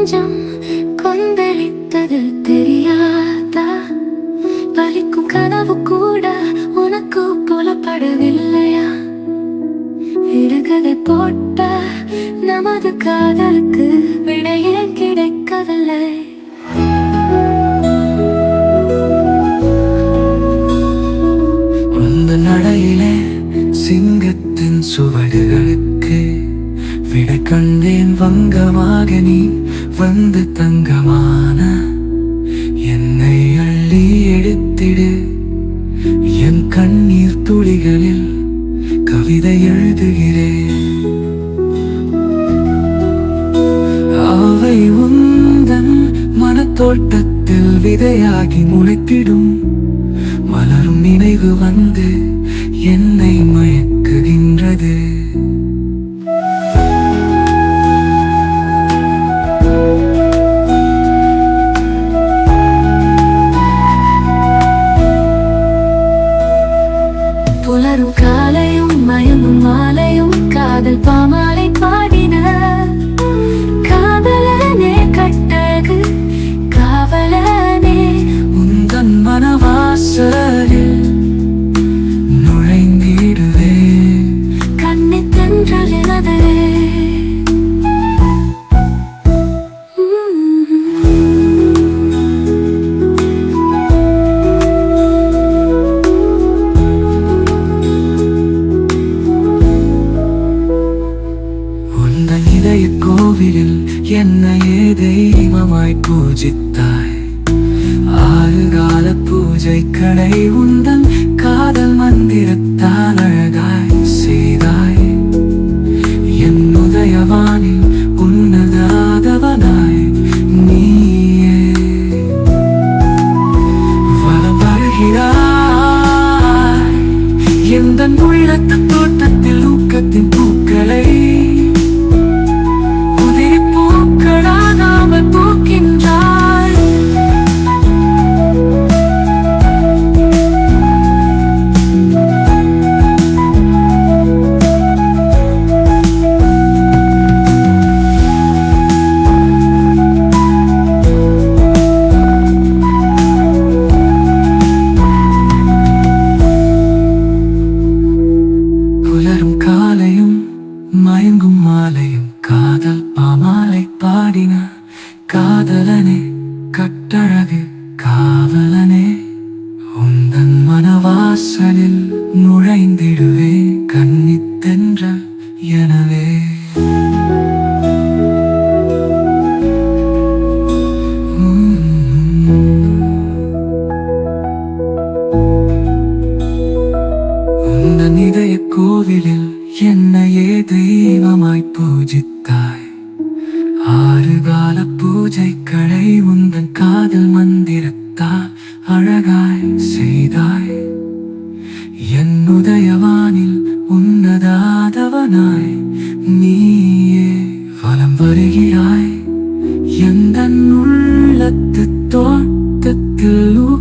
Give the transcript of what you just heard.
நெஞ்சம் கொந்தளித்தது தெரியாதா? பலிக்கும் கனவு கூட உனக்கு புலப்படவில்லையா? விடுகதை போட்ட நமது காதலுக்கு விடையே கிடைக்கவில்லை. நடையிலே சிங்கத்தின் சுவடுகளுக்கு விட கண்டேன் வங்கமாக நீ வந்து தங்கமான என்னை அள்ளி எடுத்திடு. என் கண்ணீர் துளிகளில் கவிதை எழுதுகிறேன். அவை உந்தன் மனத்தோட்டத்தில் விதையாகி முளைத்திடும். மலரும் நினைவு வந்து என்னை மயக்குகின்றது. காதல் பாமாலை கோவிலில் என்னையே தெய்வமாய் பூஜித்தாய். ஆறு கால பூஜைகளை உந்தன் காதல் மந்திரத்தால் அழகாய் செய்தாய். என் உதயவானில் மலரும் காலையும் மயங்கும் மாலையும். காதல் பாமாலை பாடின காதலனே கட்டழகு காவலனே. என்னையே தெய்வமாய் பூஜித்தாய். ஆறு கால பூஜை கடை உந்தன் காதல் மந்திரத்தா அழகாய் செய்தாய். என்னுதயவானில் உன்னதாதவனாய் நீயே வலம் வருகிறாய். எந்த உள்ளத்து தோட்டத்தில்